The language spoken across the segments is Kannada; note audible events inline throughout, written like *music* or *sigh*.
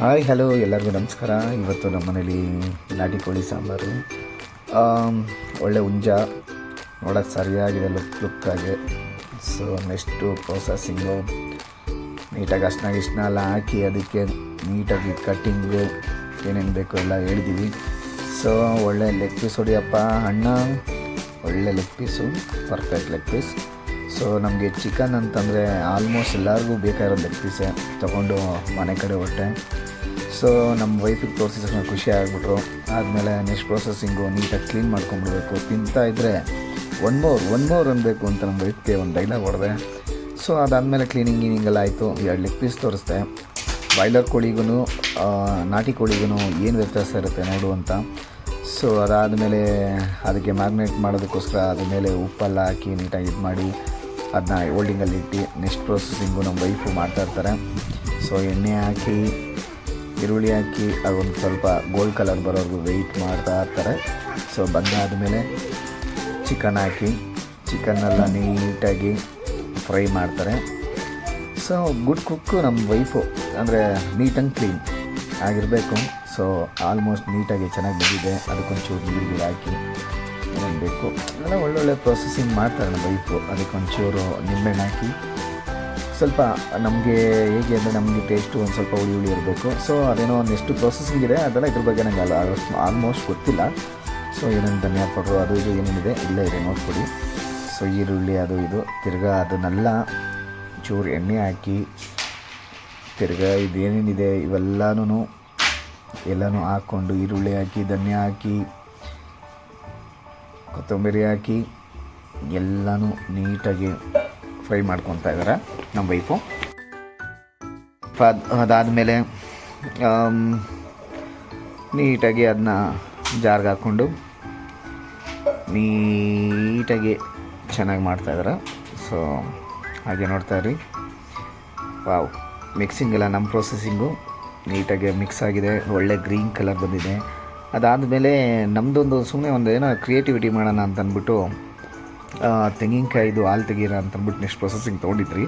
ಹಾಯ್, ಹಲೋ, ಎಲ್ಲರಿಗೂ ನಮಸ್ಕಾರ. ಇವತ್ತು ನಮ್ಮ ಮನೇಲಿ ನಾಟಿ ಕೋಳಿ ಸಾಂಬಾರು. ಒಳ್ಳೆ ಹುಂಜ. ನೋಡೋಕ್ಕೆ ಸರಿಯಾಗಿದೆ, ಲುಕ್ ಲುಕ್ಕಾಗಿ ಸೊ ನೆಕ್ಸ್ಟು ಪ್ರೊಸೆಸಿಂಗು ನೀಟಾಗಿ ಅಷ್ಟನ್ನ ಇಷ್ಟನ ಎಲ್ಲ ಹಾಕಿ, ಅದಕ್ಕೆ ನೀಟಾಗಿ ಕಟ್ಟಿಂಗು ಏನೇನು ಬೇಕು ಎಲ್ಲ ಹೇಳಿದ್ದೀವಿ ಸೊ ಒಳ್ಳೆ ಲೆಗ್ ಪೀಸ್ ಹೊಡಿಯಪ್ಪ ಅಣ್ಣ. ಒಳ್ಳೆ leg piece perfect leg piece so ನಮಗೆ ಚಿಕನ್ ಅಂತಂದರೆ ಆಲ್ಮೋಸ್ಟ್ ಎಲ್ಲರಿಗೂ ಬೇಕಾಗಿರೋ ಲೆಗ್ ಪೀಸೇ ತೊಗೊಂಡು ಮನೆ ಕಡೆ ಹೊಟ್ಟೆ ಸೊ ನಮ್ಮ ವೈಫಿಗೆ ತೋರಿಸಿದ ತಕ್ಷಣ ಖುಷಿ ಆಗಿಬಿಟ್ರು. ಆದಮೇಲೆ ನೆಕ್ಸ್ಟ್ ಪ್ರೊಸೆಸಿಂಗು ನೀಟಾಗಿ ಕ್ಲೀನ್ ಮಾಡ್ಕೊಂಬಿಡ್ಬೇಕು ತಿಂತಾ ಇದ್ದರೆ ಒನ್ ಮೋರ್ ಒನ್ ಮೋರ್ ಅನ್ಬೇಕು ಅಂತ ನಮ್ಮ ವೈಫ್ಗೆ ಒಂದು ಡೈಲಾಗ್ ಹೊಡೆದೆ. ಸೊ ಅದಾದಮೇಲೆ ಕ್ಲೀನಿಂಗ್ ಗೀನಿಂಗೆಲ್ಲ ಆಯಿತು. ಎರಡು ಲೆಗ್ ಪೀಸ್ ತೋರಿಸ್ದೆ. ಬಾಯ್ಲರ್ ಕೋಳಿಗೂ ನಾಟಿ ಕೋಳಿಗೂ ಏನು ವ್ಯತ್ಯಾಸ ಇರುತ್ತೆ ನೋಡು ಅಂತ. ಸೊ ಅದಾದಮೇಲೆ ಅದಕ್ಕೆ ಮ್ಯಾಗ್ನೇಟ್ ಮಾಡೋದಕ್ಕೋಸ್ಕರ ಅದ್ರ ಮೇಲೆ ಉಪ್ಪೆಲ್ಲ ಹಾಕಿ ನೀಟಾಗಿ ಇದು ಮಾಡಿ ಅದನ್ನ ಹೋಲ್ಡಿಂಗಲ್ಲಿ ಇಟ್ಟು ನೆಕ್ಸ್ಟ್ ಪ್ರೊಸೆಸಿಂಗು ನಮ್ಮ ವೈಫು ಮಾಡ್ತಾ ಇರ್ತಾರೆ. ಸೊ ಎಣ್ಣೆ ಹಾಕಿ, ಈರುಳ್ಳಿ ಹಾಕಿ, ಅದೊಂದು ಸ್ವಲ್ಪ ಗೋಲ್ಡ್ ಕಲರ್ ಬರೋವರೆಗೂ ವೆಯ್ಟ್ ಮಾಡ್ತಾ ಇರ್ತಾರೆ. ಸೊ ಬಂದಾದಮೇಲೆ ಚಿಕನ್ ಹಾಕಿ ಚಿಕನ್ನೆಲ್ಲ ನೀಟಾಗಿ ಫ್ರೈ ಮಾಡ್ತಾರೆ. ಸೊ ಗುಡ್ ಕುಕ್ಕು ನಮ್ಮ ವೈಫು ಅಂದರೆ ನೀಟ್ ಆ್ಯಂಡ್ ಕ್ಲೀನ್ ಆಗಿರಬೇಕು. ಸೊ ಆಲ್ಮೋಸ್ಟ್ ನೀಟಾಗಿ ಚೆನ್ನಾಗಿ ಬಂದಿದೆ. ಅದಕ್ಕೊಂಚೂರು ನೀರು ಹಾಕಿ. ಬೇಕು? ಎಲ್ಲ ಒಳ್ಳೊಳ್ಳೆ ಪ್ರೊಸೆಸಿಂಗ್ ಮಾಡ್ತಾರೆ ನಮ್ಮ ವೈಫು ಅದಕ್ಕೊಂಚೂರು ನಿಂಬೆಹಣ್ಣು ಹಾಕಿ. ಸ್ವಲ್ಪ ನಮಗೆ ಹೇಗೆ ಅಂದರೆ ನಮಗೆ ಟೇಸ್ಟು ಒಂದು ಸ್ವಲ್ಪ ಹುಳಿ ಹುಳಿ ಇರಬೇಕು. ಸೊ ಅದೇನೋ ಒಂದಿಷ್ಟು ಪ್ರೊಸೆಸಿಂಗ್ ಇದೆ. ಅದೆಲ್ಲ ಇದ್ರ ಬಗ್ಗೆ ನನಗೆ ಅಲ್ಲ ಆಲ್ಮೋಸ್ಟ್ ಗೊತ್ತಿಲ್ಲ. ಸೊ ಏನೇನು ಧನಿಯಾ ಪೌಡ್ರು ಅದು ಇದು ಏನೇನಿದೆ ಇಲ್ಲೇ ಇದೆ, ನೋಡ್ಕೊಡಿ. ಸೊ ಈರುಳ್ಳಿ ಅದು ಇದು. ತಿರ್ಗಾ ಅದನ್ನೆಲ್ಲ ಚೂರು ಎಣ್ಣೆ ಹಾಕಿ. ತಿರ್ಗಾ ಇದೇನೇನಿದೆ ಇವೆಲ್ಲನೂ ಎಲ್ಲನೂ ಹಾಕ್ಕೊಂಡು ಈರುಳ್ಳಿ ಹಾಕಿ, ಧನಿಯಾ ಹಾಕಿ. ಕೊತ್ತಂಬರಿ ಹಾಕಿ ಎಲ್ಲನೂ ನೀಟಾಗಿ ಫ್ರೈ ಮಾಡ್ಕೊತಾ ಇದ್ದಾರೆ ನಮ್ಮ ವೈಫು. ಅದು ಅದಾದಮೇಲೆ ನೀಟಾಗಿ ಅದನ್ನ ಜಾರ್ಗೆ ಹಾಕ್ಕೊಂಡು ನೀಟಾಗಿ ಚೆನ್ನಾಗಿ ಮಾಡ್ತಾಯಿದ್ದಾರೆ ಸೊ, ಹಾಗೆ ನೋಡ್ತಾ ಇರಿ. ವಾವ್ ಮಿಕ್ಸಿಂಗ್ ಎಲ್ಲ, ನಮ್ಮ ಪ್ರೊಸೆಸಿಂಗು ನೀಟಾಗಿ ಮಿಕ್ಸ್ ಆಗಿದೆ. ಒಳ್ಳೆ ಗ್ರೀನ್ ಕಲರ್ ಬಂದಿದೆ. ಅದಾದಮೇಲೆ ನಮ್ಮದೊಂದು ಸುಮ್ಮನೆ ಒಂದು ಏನೋ ಕ್ರಿಯೇಟಿವಿಟಿ ಮಾಡೋಣ ಅಂತ ಅಂದ್ಬಿಟ್ಟು ತೆಂಗಿನಕಾಯಿದು ಹಾಲು ತೆಗೀರ ಅಂತ ಅಂದ್ಬಿಟ್ಟು ನೆಕ್ಸ್ಟ್ ಪ್ರೊಸೆಸಿಂಗ್ ತೊಗೊಂಡಿದ್ರಿ.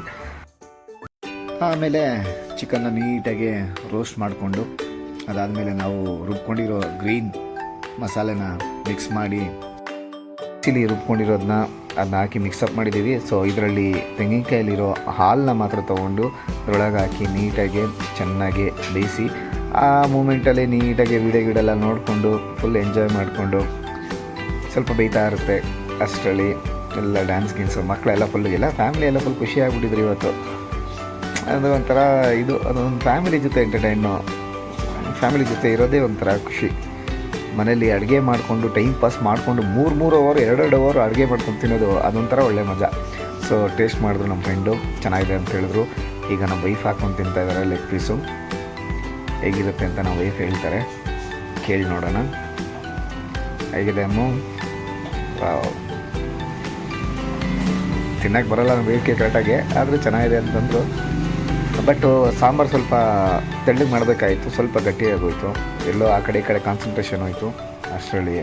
ಆಮೇಲೆ ಚಿಕನ್ನ ನೀಟಾಗಿ ರೋಸ್ಟ್ ಮಾಡಿಕೊಂಡು, ಅದಾದಮೇಲೆ ನಾವು ರುಬ್ಕೊಂಡಿರೋ ಗ್ರೀನ್ ಮಸಾಲೆನ ಮಿಕ್ಸ್ ಮಾಡಿ ಚಿಲ್ಲಿ ರುಬ್ಕೊಂಡಿರೋದನ್ನ ಅದನ್ನ ಹಾಕಿ ಮಿಕ್ಸಪ್ ಮಾಡಿದ್ದೀವಿ. ಸೊ ಇದರಲ್ಲಿ ತೆಂಗಿನಕಾಯಲ್ಲಿರೋ ಹಾಲನ್ನ ಮಾತ್ರ ತೊಗೊಂಡು, ಅದರೊಳಗೆ ಹಾಕಿ ನೀಟಾಗಿ ಚೆನ್ನಾಗಿ ಬೇಯಿಸಿ ಆ ಮೂಮೆಂಟಲ್ಲಿ ನೀಟಾಗಿ ವಿಡಿಯೋ ಗಿಡೆಲ್ಲ ನೋಡಿಕೊಂಡು ಫುಲ್ ಎಂಜಾಯ್ ಮಾಡಿಕೊಂಡು ಸ್ವಲ್ಪ ಬೈತಾ ಇರುತ್ತೆ ಅಷ್ಟರಲ್ಲಿ. ಎಲ್ಲ ಡ್ಯಾನ್ಸ್ ಗೀನ್ಸು ಮಕ್ಕಳೆಲ್ಲ ಫುಲ್ ಎಲ್ಲ ಫ್ಯಾಮಿಲಿ ಎಲ್ಲ ಫುಲ್ ಖುಷಿ ಆಗ್ಬಿಟ್ಟಿದ್ರು ಇವತ್ತು. ಅದು ಒಂಥರ ಇದು ಅದೊಂದು ಫ್ಯಾಮಿಲಿ ಜೊತೆ ಎಂಟರ್ಟೈನು ಫ್ಯಾಮಿಲಿ ಜೊತೆ ಇರೋದೇ ಒಂಥರ ಖುಷಿ. ಮನೇಲಿ ಅಡುಗೆ ಮಾಡಿಕೊಂಡು ಟೈಮ್ ಪಾಸ್ ಮಾಡಿಕೊಂಡು ಮೂರು ಮೂರು ಅವರ್ ಎರಡೆರಡು ಅವರ್ ಅಡುಗೆ ಮಾಡ್ಕೊಂಡು ತಿನ್ನೋದು ಅದೊಂಥರ ಒಳ್ಳೆ ಮಜಾ. ಸೊ ಟೇಸ್ಟ್ ಮಾಡಿದ್ರು ನಮ್ಮ ಫ್ರೆಂಡು ಚೆನ್ನಾಗಿದೆ ಅಂತ ಹೇಳಿದ್ರು. ಈಗ ನಮ್ಮ ವೈಫ್ ಹಾಕ್ಕೊಂಡು ತಿಂತಾಯಿದ್ದಾರೆ ಲೆಗ್ ಪೀಸು ಹೇಗಿರುತ್ತೆ ಅಂತ ನಾವು ವೈಫ್ ಹೇಳ್ತಾರೆ, ಕೇಳಿ ನೋಡೋಣ. ಹೇಗಿದೆ ಅಮ್ಮ. ತಿನ್ನಕ್ಕೆ ಬರಲ್ಲ ನಮ್ಮ ಬೇಡಿಕೆ ಕರೆಕ್ಟಾಗಿ, ಆದರೂ ಚೆನ್ನಾಗಿದೆ ಅಂತಂದರು. ಬಟ್ ಸಾಂಬಾರು ಸ್ವಲ್ಪ ತೆಳ್ಳಗೆ ಮಾಡಬೇಕಾಯಿತು, ಸ್ವಲ್ಪ ಗಟ್ಟಿಯಾಗೋಯಿತು. ಎಲ್ಲೋ ಆ ಕಡೆ ಈ ಕಡೆ ಕಾನ್ಸಂಟ್ರೇಷನ್ ಹೋಯಿತು, ಅಷ್ಟರಲ್ಲಿ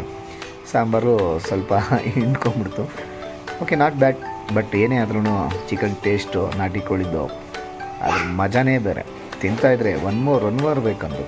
ಸಾಂಬಾರು ಸ್ವಲ್ಪ *laughs* ಹಿಂಡ್ಕೊಂಬಿಡ್ತು. ಓಕೆ ನಾಟ್ ಬ್ಯಾಡ್ ಬಟ್ ಏನೇ ಆದ್ರೂ ಚಿಕನ್ ಟೇಸ್ಟು ನಾಟಿ ಕೋಳಿದ್ದು, ಅದ್ರ ಮಜಾನೇ ಬೇರೆ. ತಿಂತಾಯಿದ್ರೆ ಒನ್ ಮೋರ್ ಒನ್ ಮೋರ್ ಬೇಕಂದು